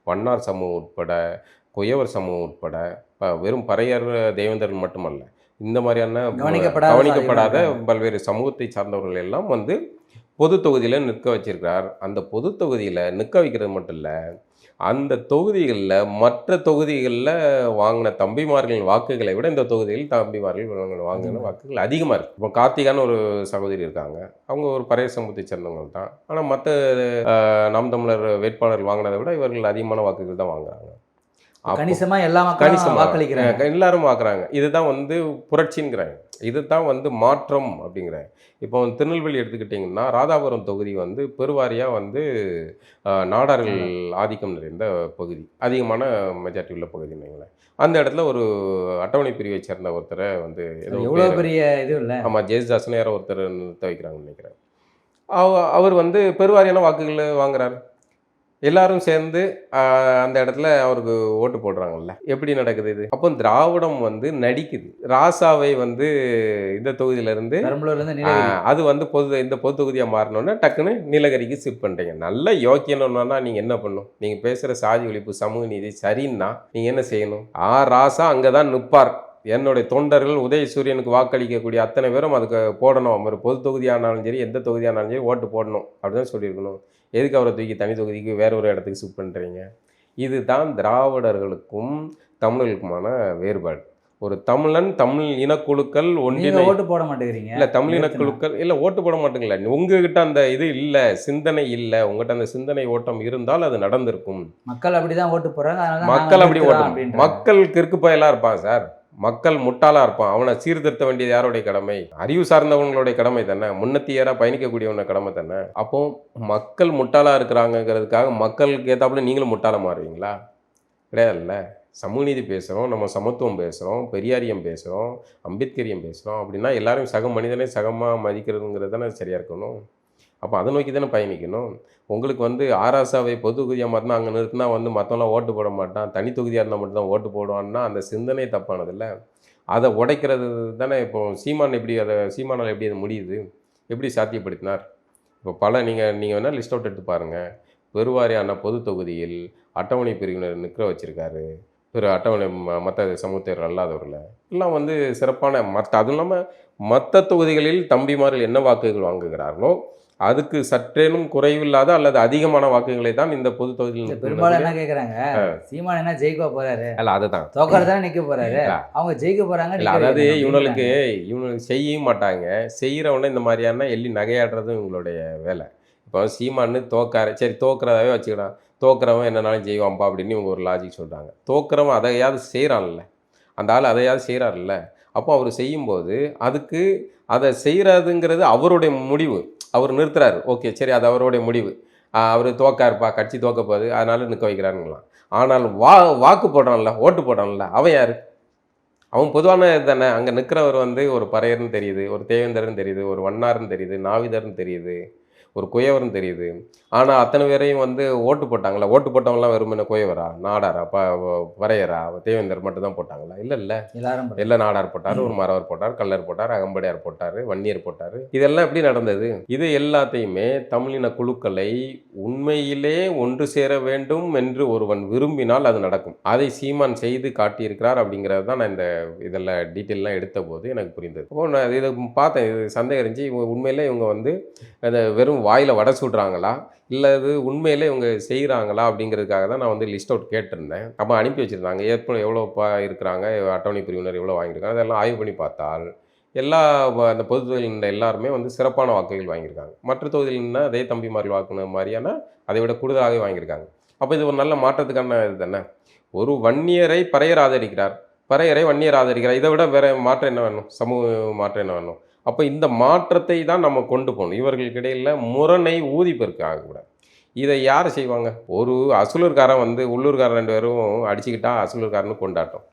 வண்ணார் சமூகம் உட்பட குயவர் சமூகம் உட்பட ப- வெறும் பறையர் தேவேந்தர்கள் மட்டுமல்ல இந்த மாதிரியான கவனிக்கப்படாத பல்வேறு சமூகத்தை சார்ந்தவர்கள் எல்லாம் வந்து பொது தொகுதியில் நிற்க வச்சிருக்கிறார். அந்த பொது தொகுதியில் நிற்க வைக்கிறது மட்டும் இல்லை அந்த தொகுதிகளில் மற்ற தொகுதிகளில் வாங்கின தம்பிமார்களின் வாக்குகளை விட இந்த தொகுதியில் தம்பிமார்கள் வாங்கின- வாக்குகள் அதிகமாக இருக்குது இப்போ கார்த்திகான்னு ஒரு சகோதரி இருக்காங்க. அவங்க ஒரு பறைய சமூகத்தை சேர்ந்தவங்க தான். ஆனால் மற்ற நாம் தமிழர் வேட்பாளர்கள் வாங்கினதை விட இவர்கள் அதிகமான வாக்குகள் தான் வாங்குறாங்க. அப்போ- கணிசமா எல்லா மக்களும் வாக்களிக்கிறாங்க. எல்லாரும் பார்க்குறாங்க இதுதான் வந்து புரட்சிங்கிறாங்க. இதுதான் வந்து மாற்றம் அப்படிங்கிறாங்க. இப்போ திருநெல்வேலி எடுத்துக்கிட்டிங்கன்னா ராதாபுரம் தொகுதி வந்து பெருவாரியாக வந்து நாடார்கள் ஆதிக்கம் நிறைந்த பகுதி. அதிகமான மெஜாரிட்டி உள்ள பகுதின்னு வைங்களேன். அந்த இடத்துல ஒரு அட்டவணை பிரிவை சேர்ந்த ஒருத்தரை வந்து பேரை- பெரிய இது இல்ல. ஆமாம் ஜெயசுதாசன் யாரோ ஒருத்தர் நிறுத்த வைக்கிறாங்கன்னு நினைக்கிறேன். அவ- அவர் வந்து பெருவாரியான வாக்குகளை வாங்குறாரு. எல்லாரும் சேர்ந்து அந்த இடத்துல அவருக்கு ஓட்டு போடுறாங்கல்ல. எப்படி நடக்குது இது? அப்போ திராவிடம் வந்து நடிக்குது. ராசாவை வந்து இந்த தொகுதியில இருந்து பெரம்பலூர்ல இருந்து நீலகிரி. ஆஹ், அது வந்து பொது இந்த பொது தொகுதியாக மாறினோன்னே டக்குன்னு நீலகிரிக்கு ஷிஃப்ட் பண்ணிட்டீங்க. நல்ல யோக்கியணும்னா நீங்கள் என்ன பண்ணணும் நீங்கள் பேசுகிற சாதி ஒழிப்பு சமூக நீதி சரின்னா நீங்கள் என்ன செய்யணும்? ஆ ராசா அங்கே தான் நிற்பார் என்னுடைய தொண்டர்கள் உதயசூரியனுக்கு வாக்களிக்கக்கூடிய அத்தனை பேரும் அதுக்கு போடணும். ஒரு பொது தொகுதியானாலும் சரி எந்த தொகுதியானாலும் சரி ஓட்டு போடணும் அப்படிதான் சொல்லியிருக்கணும். எதுக்கு அவரை தூக்கி தனி தொகுதிக்கு வேற ஒரு இடத்துக்கு ஷிஃப்ட் பண்ணுறீங்க இதுதான் திராவிடர்களுக்கும் தமிழர்களுக்குமான வேறுபாடு. ஒரு தமிழன் தமிழ் இனக்குழுக்கள் ஒன்றிணை ஓட்டு போட மாட்டேங்கிறீங்க. இல்ல தமிழ் இனக்குழுக்கள் இல்ல ஓட்டு போட மாட்டீங்களா உங்ககிட்ட அந்த இது இல்ல சிந்தனை இல்ல உங்ககிட்ட அந்த சிந்தனை ஓட்டம் இருந்தால் அது நடந்திருக்கும். மக்கள் அப்படிதான் ஓட்டு போடுறாங்க மக்கள் அப்படி ஓட்டம். மக்கள் கிறுக்கு பயலா இருப்பான் சார். மக்கள் முட்டாளாக இருப்பான். அவனை சீர்திருத்த வேண்டியது யாருடைய கடமை? அறிவு சார்ந்தவங்களுடைய கடமை தானே? முன்னத்தியராக பயணிக்கக்கூடியவன கடமை தானே? அப்போ மக்கள் முட்டாளாக இருக்கிறாங்கங்கிறதுக்காக மக்களுக்கு ஏற்றாப்புல நீங்களும் முட்டாள மாறுவீங்களா? கிடையாதுல்ல சமூக நீதி பேசுகிறோம் நம்ம சமத்துவம் பேசுகிறோம் பெரியாரியம் பேசுகிறோம் அம்பேத்கரியம் பேசுகிறோம் அப்படின்னா எல்லாரும் சக மனிதனே சகமாக மதிக்கிறதுங்கிறது தானே சரியாக இருக்கணும். அப்போ அதை நோக்கி தானே பயணிக்கணும். உங்களுக்கு வந்து ஆராசாவை பொது தொகுதியாக மட்டும் அங்கே நிறுத்தினா வந்து மற்றவங்களாம் ஓட்டு போட மாட்டான். தனி தொகுதியாக இருந்தால் மட்டும்தான் ஓட்டு போடுவான்னா அந்த சிந்தனை தப்பானதில்ல. அதை உடைக்கிறது தானே இப்போ சீமான் எப்படி அதை சீமானால் எப்படி அது முடியுது? எப்படி சாத்தியப்படுத்தினார்? இப்போ பல நீங்கள் நீங்கள் வேணால் லிஸ்ட் அவுட் எடுத்து பாருங்கள் பெருவாரியான பொது தொகுதியில் அட்டவணை பிரிவினர் நிற்க வச்சுருக்காரு. பிற அட்டவணை மற்ற சமூகத்தினர் அல்லாதவர்களை எல்லாம் வந்து சிறப்பான மற்ற அதுவும் இல்லாமல் மற்ற தொகுதிகளில் தம்பிமார்கள் என்ன வாக்குகள் வாங்குகிறார்களோ அதுக்கு சற்றேனும் குறைவில்லாத அல்லது அதிகமான வாக்குகளை தான் இந்த பொது தொகுதியில் பெரும்பாலும் என்ன கேக்குறாங்க? சீமான் என்ன ஜெயிக்க போறாரு? அல்ல அதுதான். தோக்கர் தானே நிக்க போறாரு. அவங்க ஜெயிக்க போறாங்க இல்ல அதாவது இவங்களுக்கு இவங்களுக்கு செய்யவும் மாட்டாங்க. செய்கிறவன இந்த மாதிரியான எள்ளி நகையாடுறதும் இவங்களுடைய வேலை. இப்போ சீமான்னு தோக்காரு சரி தோக்குறதாவே வச்சுக்கலாம். தோக்குறவன் என்னனாலும் செய்வான்ப்பா அப்படின்னு இவங்க ஒரு லாஜிக் சொல்கிறாங்க தோக்குறவன் அதையாவது செய்கிறான்ல அந்த ஆள் அதையாவது செய்கிறாருல்ல அப்போ அவர் செய்யும்போது அதுக்கு அதை செய்கிறதுங்கிறது அவருடைய முடிவு. அவர் நிறுத்துறாரு. ஓகே சரி அது அவருடைய முடிவு. அவர் தோக்காருப்பா கட்சி தோக்க போகுது அதனால் நிற்க வைக்கிறாருங்களாம். ஆனால் வா வாக்கு போடுறான்ல ஓட்டு போடுறான்ல அவன் யார்? அவன் பொதுவான தானே. அங்கே நிற்கிறவர் வந்து ஒரு பறையர்னு தெரியுது ஒரு தேவேந்தர்னு தெரியுது ஒரு வண்ணார்னு தெரியுது நாவிதர்னு தெரியுது. ஒரு குயவர்னு தெரியுது. ஆனால் அத்தனை பேரையும் வந்து ஓட்டு போட்டாங்களா? ஓட்டு போட்டவங்களாம் வெறுமனே குயவரா? நாடாரா? ப பறையரா தேவேந்தர் மட்டும் தான் போட்டாங்களா? இல்லை இல்லை. எல்லாரும் எல்லாம் நாடார் போட்டார் ஒரு மறவர் போட்டார் கல்லர் போட்டார் அகம்படியார் போட்டார் வன்னியர் போட்டார். இதெல்லாம் எப்படி நடந்தது? இது எல்லாத்தையுமே தமிழின குழுக்களை உண்மையிலே ஒன்று சேர வேண்டும் என்று ஒருவன் விரும்பினால் அது நடக்கும். அதை சீமான் செய்து காட்டியிருக்கிறார் அப்படிங்கிறது தான் நான் இந்த இதெல்லாம் டீட்டெயிலாம் எடுத்த போது எனக்கு புரிந்தது. அப்போ நான் இதை பார்த்தேன். இது சந்தேகம் இருந்துச்சு. இவங்க உண்மையிலே இவங்க வந்து அதை வெறும் வாயில் வடை சுடுறாங்களா? இல்லை இது உண்மையிலே இவங்க செய்கிறாங்களா அப்படிங்கிறதுக்காக தான் நான் வந்து லிஸ்ட் அவுட் கேட்டிருந்தேன். அப்போ அனுப்பி வச்சுருந்தாங்க. ஏற்ப எவ்வளோ பா இருக்கிறாங்க? அட்டவணை பிரிவினர் எவ்வளோ வாங்கியிருக்காங்க? அதெல்லாம் ஆய்வு பண்ணி பார்த்தால் எல்லா அந்த பொது தொகுதியில் நின்ற எல்லாருமே வந்து சிறப்பான வாக்குகள் வாங்கியிருக்காங்க. மற்ற தொகுதியில் அதே அதே தம்பிமார்கள் வாக்குன மாதிரியான அதை விட கூடுதலாகவே வாங்கியிருக்காங்க. அப்போ இது ஒரு நல்ல மாற்றத்துக்கான இது தானே? ஒரு வன்னியரை பறையர் ஆதரிக்கிறார். பறையரை வன்னியர் ஆதரிக்கிறார். இதை விட வேறு மாற்றம் என்ன வேணும்? சமூக மாற்றம் என்ன வேணும்? அப்போ இந்த மாற்றத்தை தான் நம்ம கொண்டு போகணும். இவர்களுக்கிடையில் முரணை ஊதி பெருக்க ஆகக்கூடாது இதை யார் செய்வாங்க? ஒரு அசுலூர்காரன் வந்து உள்ளூர்காரன் ரெண்டு பேரும் அடிச்சுக்கிட்டா அசுலூர்காரனு கொண்டாட்டம்.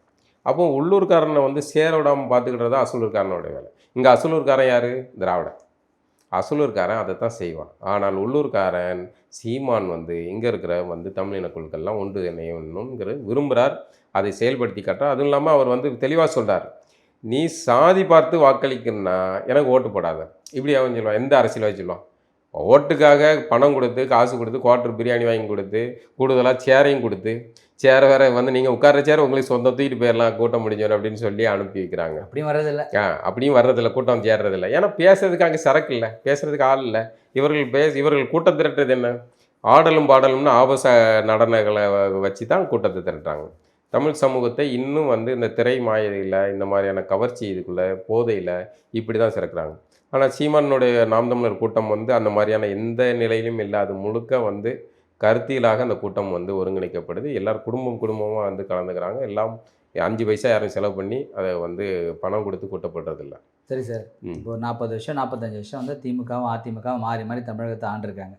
அப்போ உள்ளூர்காரனை வந்து சேர விடாமல் பார்த்துக்கிட்டது தான் அசுலூர்காரனோட வேலை. இங்கே அசுலூர்காரன் யார்? திராவிடன். அசுலூர்காரன் அதை தான் செய்வான். ஆனால் உள்ளூர்காரன் சீமான் வந்து இங்கே இருக்கிற வந்து தமிழின குழுக்கள்லாம் ஒன்று இணையணுங்கிற விரும்புகிறார் அதை செயல்படுத்தி காட்டுறார். அதுவும் இல்லாமல் அவர் வந்து தெளிவாக சொல்கிறார் நீ சாதி பார்த்து வாக்களிக்கணும்னா எனக்கு ஓட்டு போடாத. இப்படி அவன் சொல்லுவான் எந்த அரசியல்வாதி சொல்லுவான்? ஓட்டுக்காக பணம் கொடுத்து காசு கொடுத்து குவார்ட்டர் பிரியாணி வாங்கி கொடுத்து கூடுதலாக சேரையும் கொடுத்து சேரை வேற வந்து நீங்கள் உட்கார்ற சேர் உங்களுக்கு சொந்தம் தூக்கிட்டு போயிடலாம் கூட்டம் முடிஞ்சிடும் அப்படின்னு சொல்லி அனுப்பி வைக்கிறாங்க. அப்படியும் வர்றதில்ல. ஆ அப்படியும் வர்றதில்ல கூட்டம் சேர்றதில்ல. ஏன்னா பேசுறதுக்கு அங்கே சரக்கு இல்லை பேசுறதுக்கு ஆள் இல்லை. இவர்கள் பேச இவர்கள் கூட்டம் திரட்டுறது என்ன? ஆடலும் பாடலும்னு ஆபாச நடனங்களை வச்சு தான் கூட்டத்தை திரட்டுறாங்க. தமிழ் சமூகத்தை இன்னும் வந்து இந்த திரை மாயையில் இந்த மாதிரியான கவர்ச்சி இதுக்குள்ளே போதையில் இப்படி தான் சிறக்குறாங்க. ஆனால் சீமானுடைய நாம் தமிழர் கூட்டம் வந்து அந்த மாதிரியான எந்த நிலையிலும் இல்லாத முழுக்க வந்து கருத்தியலாக அந்த கூட்டம் வந்து ஒருங்கிணைக்கப்படுது. எல்லாரும் குடும்பம் குடும்பமாக வந்து கலந்துக்கிறாங்க. எல்லாம் அஞ்சு பைசா யாரும் செலவு பண்ணி அதை வந்து பணம் கொடுத்து கூட்டப்படுறதில்ல. சரி சார். இப்போ நாற்பது வருஷம் நாற்பத்தஞ்சு வருஷம் வந்து திமுகவும் அதிமுகவும் மாறி மாறி தமிழகத்தை ஆண்டிருக்காங்க.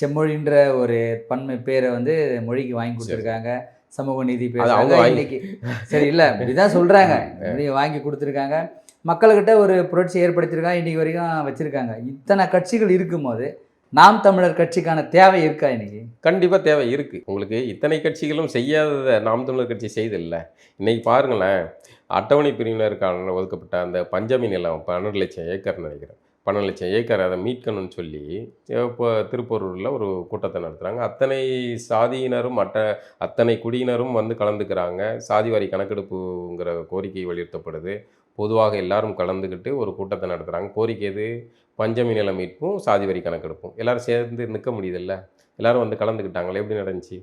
செம்மொழின்ற ஒரு பன்மை பேரை வந்து மொழிக்கு வாங்கி கொடுத்துருக்காங்க. சமூக நீதி பேசுறாங்க. இன்னைக்கு சரி இல்லை இப்படிதான். இப்படி வாங்கி கொடுத்துருக்காங்க. மக்கள்கிட்ட ஒரு புரட்சி ஏற்படுத்தியிருக்காங்க இன்னைக்கு வரைக்கும் வச்சிருக்காங்க. இத்தனை கட்சிகள் இருக்கும்போது நாம் தமிழர் கட்சிக்கான தேவை இருக்கா இன்னைக்கு? கண்டிப்பாக தேவை இருக்குது உங்களுக்கு இத்தனை கட்சிகளும் செய்யாததை நாம் தமிழர் கட்சி செய்தில்ல. இன்னைக்கு பாருங்களேன் அட்டவணை பிரிவினருக்கான ஒதுக்கப்பட்ட அந்த பஞ்சமி நிலம் பன்னெண்டு லட்சம் ஏக்கர் நினைக்கிறேன். பன்னெண்டு லட்சம் ஏக்கர் அதை மீட்கணும்னு சொல்லி இப்போ திருப்பூரூரில் ஒரு கூட்டத்தை நடத்துகிறாங்க அத்தனை சாதியினரும் அட்ட அத்தனை குடியினரும் வந்து கலந்துக்கிறாங்க. சாதிவாரி கணக்கெடுப்புங்கிற கோரிக்கை வலியுறுத்தப்படுது. பொதுவாக எல்லாரும் கலந்துக்கிட்டு ஒரு கூட்டத்தை நடத்துகிறாங்க கோரிக்கை எது? பஞ்சமி நில மீட்பும் சாதிவாரி கணக்கெடுப்பும். எல்லோரும் சேர்ந்து நிற்க முடியுதில்ல? எல்லாரும் வந்து கலந்துக்கிட்டாங்களே? எப்படி நடந்துச்சு?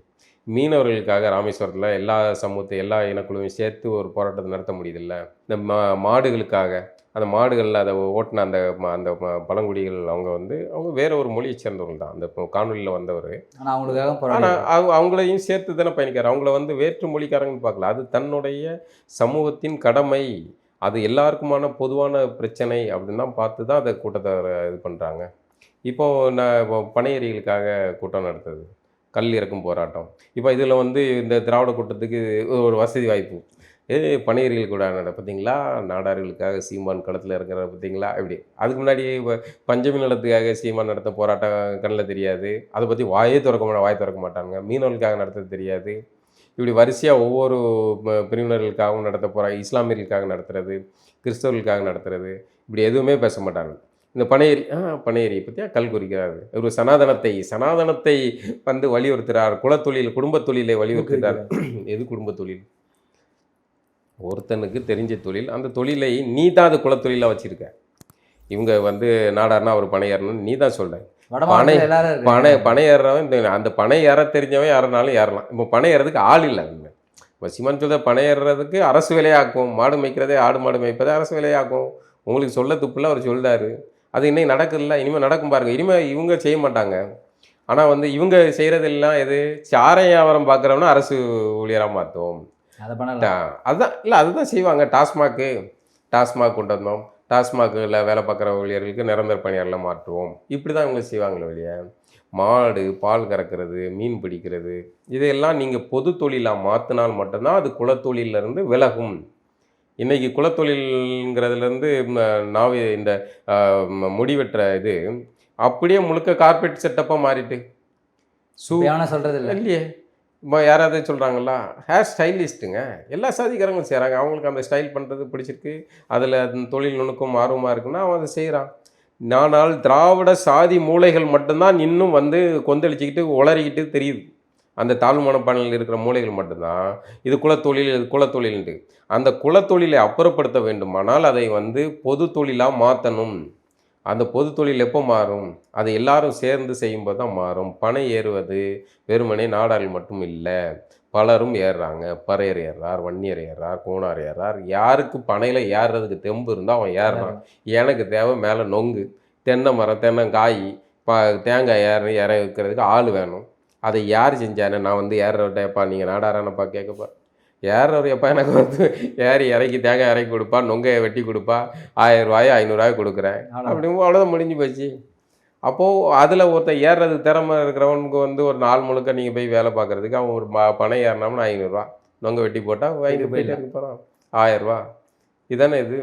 மீனவர்களுக்காக ராமேஸ்வரத்தில் எல்லா சமூகத்தை எல்லா இனக்குழுவையும் சேர்த்து ஒரு போராட்டத்தை நடத்த முடியுதுல்ல? இந்த மா மாடுகளுக்காக அந்த மாடுகளில் அதை ஓட்டின அந்த அந்த பழங்குடிகள் அவங்க வந்து அவங்க வேற ஒரு மொழியை சேர்ந்தவங்க தான். அந்த காணொலியில் வந்தவர். அவங்களுக்காக ஆனால் அவங்க அவங்களையும் சேர்த்து தானே பயணிக்கிறார். அவங்கள வந்து வேற்று மொழிக்காரங்கன்னு பார்க்கல. அது தன்னுடைய சமூகத்தின் கடமை. அது எல்லாருக்குமான பொதுவான பிரச்சனை அப்படின்னு தான் பார்த்து தான் அதை கூட்டத்தை இது பண்ணுறாங்க இப்போ நான் இப்போ பனையறிகளுக்காக கூட்டம் நடத்துது. கல் இறக்கும் போராட்டம். இப்போ இதில் வந்து இந்த திராவிட கூட்டத்துக்கு ஒரு வசதி வாய்ப்பு. ஏ பணியர்கள் கூட நட பார்த்தீங்களா நாடார்களுக்காக சீமான் களத்தில் இருக்கிற பார்த்தீங்களா இப்படி. அதுக்கு முன்னாடி இப்போ பஞ்சமி நிலத்துக்காக சீமான் நடத்த போராட்டம் கண்ணில் தெரியாது. அதை பற்றி வாயே திறக்க மாட்டாங்க வாய் திறக்க மாட்டாங்க மீனவர்களுக்காக நடத்த தெரியாது. இப்படி வரிசையாக ஒவ்வொரு பிரிவினர்களுக்காகவும் நடத்த போகிறாங்க இஸ்லாமியர்களுக்காக நடத்துறது கிறிஸ்தவர்களுக்காக நடத்துறது. இப்படி எதுவுமே பேச மாட்டாங்க இந்த பனையேரி ஆ பனையேரி பற்றியா கல் குறிக்கிறார் ஒரு சனாதனத்தை சனாதனத்தை வந்து வலியுறுத்துகிறார் குலத்தொழில் குடும்பத் தொழிலை வலியுறுத்துகிறார். எது குடும்பத் தொழில்? ஒருத்தனுக்கு தெரிஞ்ச தொழில். அந்த தொழிலை நீ தான் அது குலத்தொழிலாக வச்சுருக்க. இவங்க வந்து நாடார்னா அவர் பனையேறணும்னு நீ தான் இருக்காங்க. பனை பனை இந்த அந்த பனை ஏற தெரிஞ்சவன் யாருனாலும் ஏறலாம். இப்போ பனை ஏறதுக்கு ஆள் இல்லை இப்போ சிமன் சொல்ற பனை ஏறுறதுக்கு அரசு வேலையாக்கும். மாடு மேய்க்கிறதே ஆடு மாடு மேய்ப்பதே அரசு வேலையாக்கும். உங்களுக்கு சொல்ல துப்புல அவர் சொல்றாரு. அது இன்னைக்கு நடக்குதுல்ல இனிமேல் நடக்கும் பாருங்க. இனிமேல் இவங்க செய்ய மாட்டாங்க. ஆனால் வந்து இவங்க செய்கிறதெல்லாம் எது? சாரை வியாபாரம் பார்க்குறவனா அரசு ஊழியராக டா- அதுதான் இல்லை அதுதான் செய்வாங்க. டாஸ்மாக்கு டாஸ்மாக் கொண்டு வந்தோம். டாஸ்மாகில் வேலை பார்க்குற ஊழியர்களுக்கு நிரந்தர பணியாளர்லாம் மாற்றுவோம். இப்படி தான் இவங்க செய்வாங்களே வெளியே மாடு பால் கறக்கிறது மீன் பிடிக்கிறது இதையெல்லாம் நீங்கள் பொது தொழிலாக மாற்றினால் மட்டும்தான் அது குலத்தொழிலிருந்து விலகும். இன்னைக்கு குலத்தொழில்ங்கிறதுலேருந்து நாவி இந்த ஆ, ம- முடி வெட்டுற இது அப்படியே முழுக்க கார்பெட் செட்டப்பாக மாறிட்டு. இப்பயாவனா சொல்றது இல்ல இல்லையே. இப்போ யாராவது சொல்கிறாங்களா ஹேர் ஸ்டைலிஸ்ட்டுங்க எல்லா சாதிக்காரங்களும் செய்கிறாங்க அவங்களுக்கு அந்த ஸ்டைல் பண்ணுறது பிடிச்சிருக்கு. அதில் தொழில் நுணுக்கம் ஆர்வமாக இருக்குன்னா அவன் அதை செய்கிறான் நானால் திராவிட சாதி மூளைகள் மட்டும்தான் இன்னும் வந்து கொந்தளிச்சுக்கிட்டு உளறிக்கிட்டு தெரியுது. அந்த தாழ்வு மனப்பான்மையில் இருக்கிற மூளைகள் மட்டும்தான் இது குலத்தொழில் இது குலத்தொழில்ன்ட்டு. அந்த குலத்தொழிலை அப்புறப்படுத்த வேண்டுமானால் அதை வந்து பொது தொழிலாக மாற்றணும் அந்த பொது தொழில் எப்போ மாறும்? அதை எல்லாரும் சேர்ந்து செய்யும்போது தான் மாறும். பனை ஏறுவது வெறுமனே நாடார்கள் மட்டும் இல்லை. பலரும் ஏறுறாங்க. பறையர் ஏறுறார் வன்னியர் ஏறுறார் கோணார் ஏறுறார். யாருக்கு பனையில் ஏறுறதுக்கு தெம்பு இருந்தால் அவன் ஏறுறான். எனக்கு தேவை மேலே நொங்கு தென்னை மரம் தென்னங்காய் ப தேங்காய் ஏற ஏற வைக்கிறதுக்கு ஆள் வேணும். அதை யார் செஞ்சானே? நான் வந்து ஏறுறவட்டேப்பா நீங்கள் நாடாரானப்பா கேட்கப்பா. ஏறுறவர் எப்பா எனக்கு வந்து ஏறி இறக்கி தேங்காய் இறக்கி கொடுப்பா நொங்கையை வெட்டி கொடுப்பா ஆயிரம் ரூபாய் ஐநூறுரூவாய் கொடுக்குறேன். அவ்வளவுதான். அப்படி அவ்வளோதான் முடிஞ்சு போச்சு. அப்போது அதில் ஒருத்தன் ஏறுறதுக்கு திறமை இருக்கிறவனுக்கு வந்து ஒரு நாள் முழுக்க நீங்கள் போய் வேலை பார்க்குறதுக்கு அவன் ஒரு ம- பணம் ஏறினோம்னா ஐநூறுரூவா நொங்க வெட்டி போட்டால் வாங்கிட்டு போயிட்டே போகிறான் ஆயிரரூவா. இதானே இது?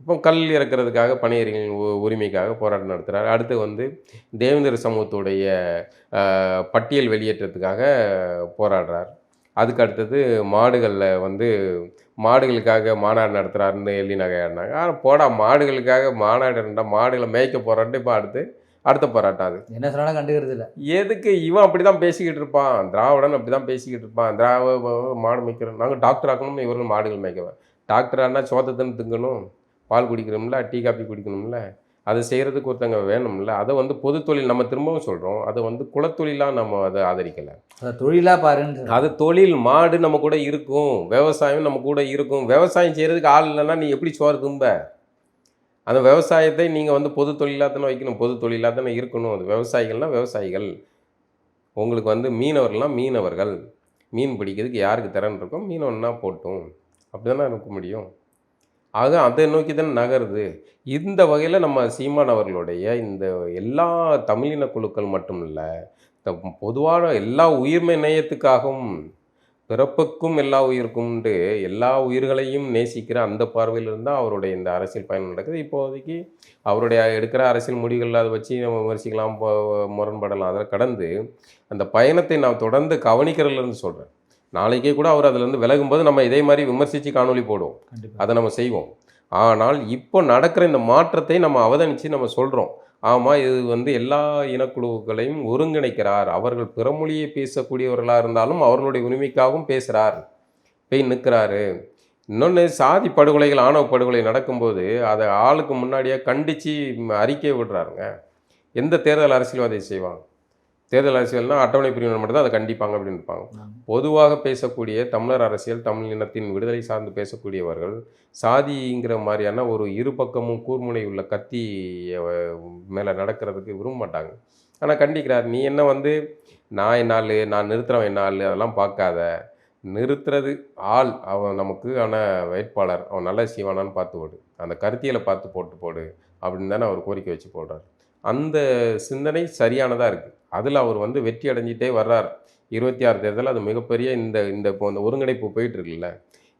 இப்போ கல் இறக்கிறதுக்காக பணியறிஞர்கள் உ- உரிமைக்காக போராட்டம் நடத்துகிறார் அடுத்து வந்து தேவேந்திர சமூகத்துடைய பட்டியல் வெளியேற்றத்துக்காக போராடுறார். அதுக்கு அடுத்தது மாடுகளில் வந்து மாடுகளுக்காக மாநாடு நடத்துகிறாருன்னு எள்ளி நகையாடினாங்க ஆனால் போடா மாடுகளுக்காக மாநாடு இருந்தால் மாடுகளை மேய்க்க போராட்டம் இப்போ அடுத்து அடுத்த போராட்டம் அது. என்ன சொன்னாலும் கண்டுக்கிறது இல்ல. எதுக்கு? இவன் அப்படி தான் பேசிக்கிட்டு இருப்பான். திராவிடன் அப்படி தான் பேசிக்கிட்டு இருப்பான். திராவ மாடு மேய்க்கிறோம். நாங்கள் டாக்டர் ஆக்கணும் இவர்கள் மாடுகள் மேய்க்கவேன் டாக்டர் ஆனால் சோத்தத்தன்னு திங்கணும். பால் குடிக்கணும்ல டீ காப்பி குடிக்கணும்ல அதை செய்கிறதுக்கு ஒருத்தங்க வேணும்ல அதை வந்து பொது தொழில் நம்ம திரும்பவும் சொல்கிறோம் அதை வந்து குலத்தொழிலாக நம்ம அதை ஆதரிக்கலை. அதை தொழிலா பாருன்னு சொல்றேன். அது தொழில் மாடு நம்ம கூட இருக்கும் விவசாயம் நம்ம கூட இருக்கும். விவசாயம் செய்கிறதுக்கு ஆள் இல்லைன்னா நீ எப்படி சோறு தும்ப? அந்த விவசாயத்தை நீங்கள் வந்து பொது தொழிலாக தானே வைக்கணும் பொது தொழிலாக தானே இருக்கணும். அது விவசாயிகள்னா விவசாயிகள். உங்களுக்கு வந்து மீனவர்கள்லாம் மீனவர்கள். மீன் பிடிக்கிறதுக்கு யாருக்கு திறன் இருக்கோ மீனவன்னா போட்டும். அப்படி தானே இருக்க முடியும். ஆக அதை நோக்கி தான் நகருது. இந்த வகையில் நம்ம சீமான் அவர்களுடைய இந்த எல்லா தமிழின குழுக்கள் மட்டும் இல்லை பொதுவான எல்லா உயிர்மை நேயத்துக்காகவும் பிறப்புக்கும் எல்லா உயிருக்கும்ண்டு எல்லா உயிர்களையும் நேசிக்கிற அந்த பார்வையில் இருந்தால் அவருடைய இந்த அரசியல் பயணம் நடக்குது. இப்போதைக்கு அவருடைய எடுக்கிற அரசியல் முடிவுகள் அதை வச்சு நம்ம விமர்சிக்கலாம் முரண்படலாம். அதை கடந்து அந்த பயணத்தை நான் தொடர்ந்து கவனிக்கிறதுலேருந்து சொல்கிறேன் நாளைக்கே கூட அவர் அதுலேருந்து விலகும்போது நம்ம இதே மாதிரி விமர்சித்து காணொளி போடுவோம். அதை நம்ம செய்வோம். ஆனால் இப்போ நடக்கிற இந்த மாற்றத்தை நம்ம அவதானித்து நம்ம சொல்கிறோம் ஆமாம் இது வந்து எல்லா இனக்குழுக்களையும் ஒருங்கிணைக்கிறார். அவர்கள் பிறமொழியை பேசக்கூடியவர்களாக இருந்தாலும் அவர்களுடைய உரிமைக்காகவும் பேசுகிறார் போய் நிற்கிறாரு. இன்னொன்று சாதி படுகொலைகள் ஆணவ படுகொலை நடக்கும்போது அதை ஆளுக்கு முன்னாடியே கண்டித்து அறிக்கை விடுறாருங்க. எந்த தேர்தல் அரசியல்வாதி செய்வாங்க? தேர்தல் அரசியல்னா அட்டவணை பிரிவினர் மட்டும் தான் அதை கண்டிப்பாங்க அப்படின்னு இருப்பாங்க. பொதுவாக பேசக்கூடிய தமிழர் அரசியல் தமிழ் இனத்தின் விடுதலை சார்ந்து பேசக்கூடியவர்கள் சாதிங்கிற மாதிரியான ஒரு இரு பக்கமும் கூர்முனை உள்ள கத்தி மேலே நடக்கிறதுக்கு விரும்ப மாட்டாங்க. ஆனால் கண்டிக்கிறார் நீ என்ன வந்து நான் என்னால் நான் நிறுத்துறவன் என்னால் அதெல்லாம் பார்க்காத. நிறுத்துறது ஆள் அவன் நமக்கு ஆன வேட்பாளர் அவன் நல்ல செய்வானான்னு பார்த்து போடு. அந்த கருத்தியலை பார்த்து போட்டு போடு. அப்படின்னு தானே அவர் கோரிக்கை வச்சு போடுறார். அந்த சிந்தனை சரியானதாக இருக்குது அதில் அவர் வந்து வெற்றி அடைஞ்சிட்டே வர்றார். இருபத்தி ஆறு தேர்தல் அது மிகப்பெரிய இந்த இந்த இப்போ இந்த ஒருங்கிணைப்பு போயிட்டுருக்குல்ல.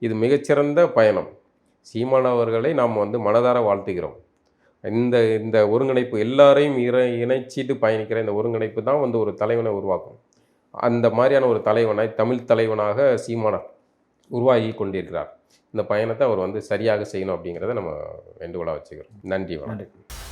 இது மிகச்சிறந்த பயணம். சீமான் அவர்களை நாம் வந்து மனதார வாழ்த்துகிறோம். இந்த இந்த ஒருங்கிணைப்பு எல்லாரையும் இற இணைச்சிட்டு பயணிக்கிற இந்த ஒருங்கிணைப்பு தான் வந்து ஒரு தலைவனை உருவாக்கும். அந்த மாதிரியான ஒரு தலைவனை தமிழ் தலைவனாக சீமானா உருவாகி கொண்டிருக்கிறார். இந்த பயணத்தை அவர் வந்து சரியாக செய்யணும் அப்படிங்கிறத நம்ம வேண்டுகோளாக வச்சுக்கிறோம். நன்றி வணக்கம்.